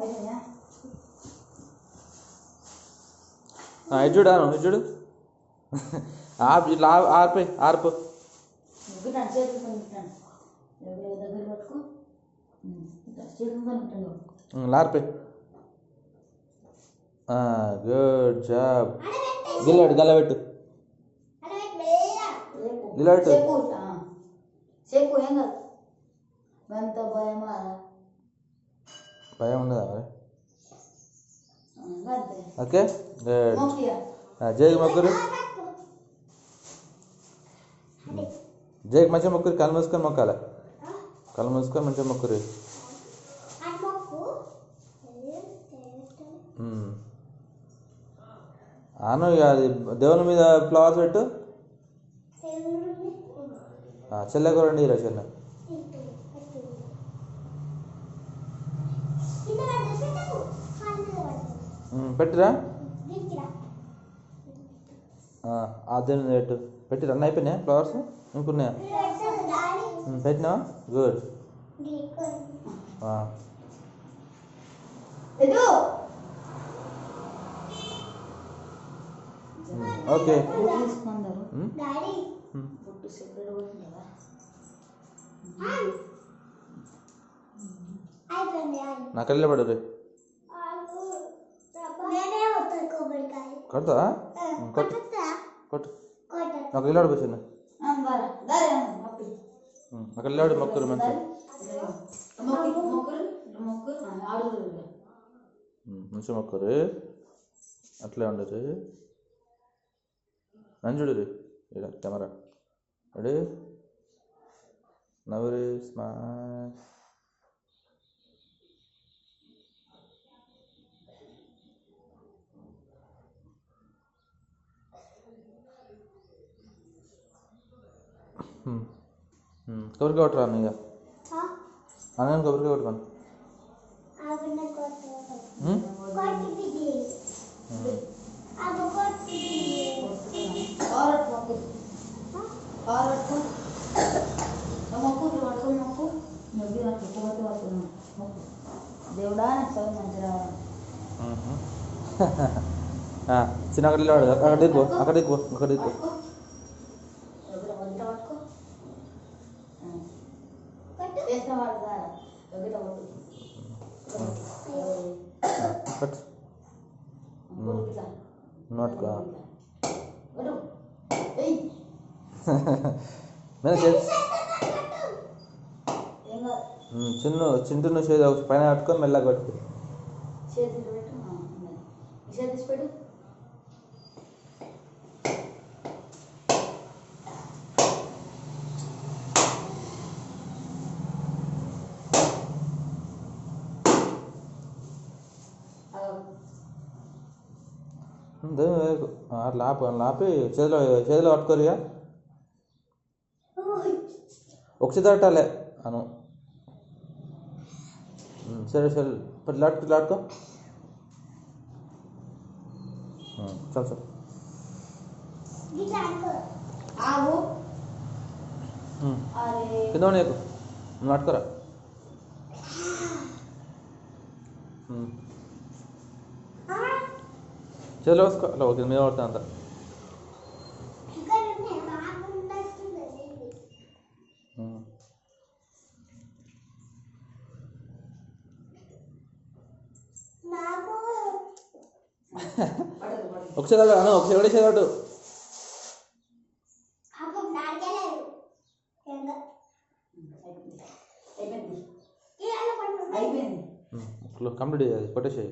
అయిపోయిందా ఆ, ఇటు చూడు అను, ఇటు చూడు ఆపు ఇట్లా ఆ- ఆరిపోయి ఆరిపో ముగ్గుతాను చేతులతో ఉంటాను దగ్గర దగ్గర పట్టుకో ఉమ్, ఇట్లా చేతులతో ఉంటాను ఉమ్, లారిపోయి గుడ్ జాబ్ గిల్లబెట్టు గల్లబెట్టు గిల్లబెట్టు చెప్పు ఆ. చెప్పు ఏం కాదు ఎంత భయమా భయం ఉండదా మరి? ఓకే జైకి మొక్కురు. జైకి మంచిగా మొక్కురు కళ్ళు మూసుకొని మొక్కాలి? కళ్ళు మూసుకొని మంచిగా మొక్కురు. అను ఇక అది దేవుని మీద ఫ్లవర్స్ పెట్టు. ఆ, చెల్లె కూడా రండి చెల్లె. పెట్టిరా? మీద పెట్టు పెట్టిరా అన్నీ అయిపోయినాయా ఫ్లవర్స్? ఇంకున్నాయా? పెట్టినావా? గుడ్. ఓకే. డాడీ. నా కళ్ళే పడు రే ఉమ్, కొట్టు. కొట్టా. నాకు ఇల్లాడు మొక్కి. నాకు ఇల్లాడు మొక్కురు మంచి మొక్కి మొక్కురు అట్లే ఉండరు ఇక్కడ కెమెరా. రెడీ? నవ్వురి స్మైల్. మొక్కు మొగ్గి పట్టుకో పోతే పట్టుకున్నాం మొక్కు దేవుడా నాకు చదువు మంచి రావాలి మ్మ్. ఆ, చిన్న అక్కడ నిలబడు. అక్కడ దిక్కు అక్కడ దిక్కు అక్కడ దిక్కు పట్టుకో. దగ్గర వంట పట్టుకో కొట్టు. చేసిన వాడు దారా దగ్గర పట్టు కట్. నోట్కు? కొట్టు. ఏయ్ మీద చేతి ఏం కాదు. మ్మ్, చిన్ను చింటున్న చేతి పైన కట్టుకొని మెల్లగా కట్టుకో చేతులు పెట్టు ఆ, ఉన్నది. ఈ చేతి పెట్టు. అట్లా ఆపు అట్లా ఆపి చేతిలో చేతిలో పట్టుకోరు ఇక ఒక చేతి పట్టాలి అను మ్మ్, సరే సరే ఇప్పుడు లాట్కు లాట్కో మ్మ్, చాలు చాలు గిట్లా అనుకో ఆగు మ్మ్. అరే కింద నీకు నువ్వు చేతి పట్టు అప్పుడు నాకేలేదు ఇంకా అయిపోయింది అయిపోయింది ఇవాళ పట్టు అయిపోయింది మ్మ్. కంప్లీట్ చేయాలి కొట్టేసేయి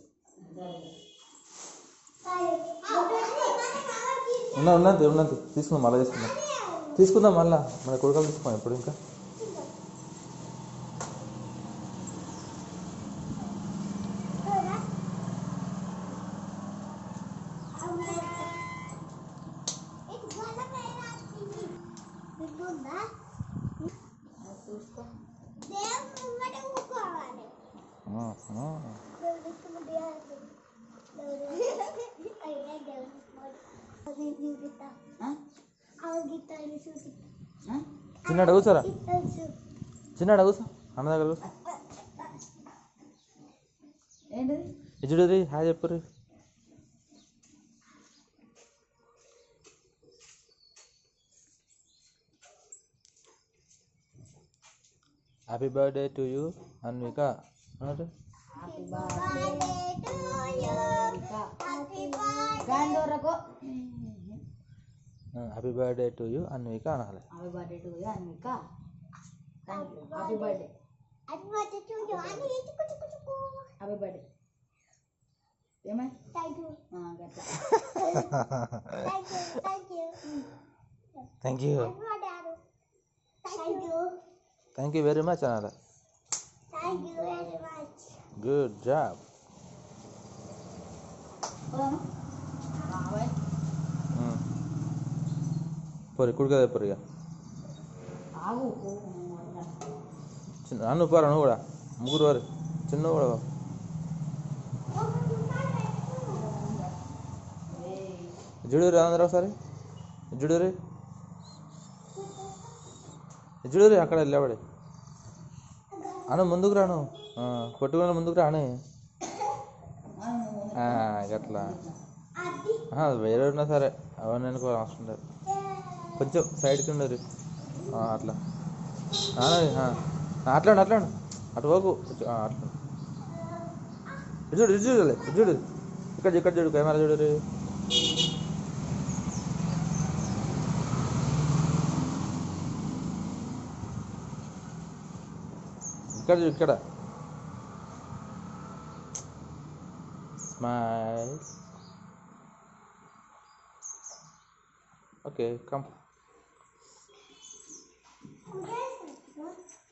ఉన్నది ఉన్నది ఉన్నది. తీసుకుందాం మళ్ళీ తీసుకుందాం. తీసుకుందాం మళ్ళా. మన కొడుకలు తీసుకోం ఇప్పుడు ఇంకా? చిన్నాడు కూర్చోరా? చిన్నాడు కూర్చో. అన్న దగ్గర కూర్చో. రీ హాయ్ చెప్పు రీ. Happy birthday to you Anvika అన్నట్టు? Happy birthday to you happy birthday గాంధోరకు happy birthday to you Anvika అనాలి happy birthday to Anvika thank you happy birthday happy birthday to you అని చిక్కు చిక్కు చిక్కు హ్యాపీ బర్త్డే ఏమై thank you గట్లా thank you thank you thank you happy birthday ఆరు thank you thank you very much అనాలి thank you very much good job పొరి కుడికదే ఆగు చిన్న అన్ను పోరా నువ్వు కూడా. ముగ్గురు వారు చిన్న కూడా. జుడూరి అందరూ ఒకసారి. జుడూరి. జుడూరి అక్కడ వెళ్ళాబడి అను ముందుకు రాను. కొట్టుకుని ముందుకు రాని ఆహా, వేరే ఉన్నా సరే అవన్నీ అనుకో అవసరం లేదు కొంచెం సైడ్కి ఉండరు అట్లా. అట్లా ఆనండి, అట్లాండి అట్లాండి. అటు పోకు. అట్లా. చూడు చూడు చూడలే చూడు. ఇక్కడ ఇక్కడ చూడు కెమెరా చూడు రే. ఇక్కడ చూడు ఇక్కడ. Smile okay come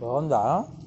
나간다.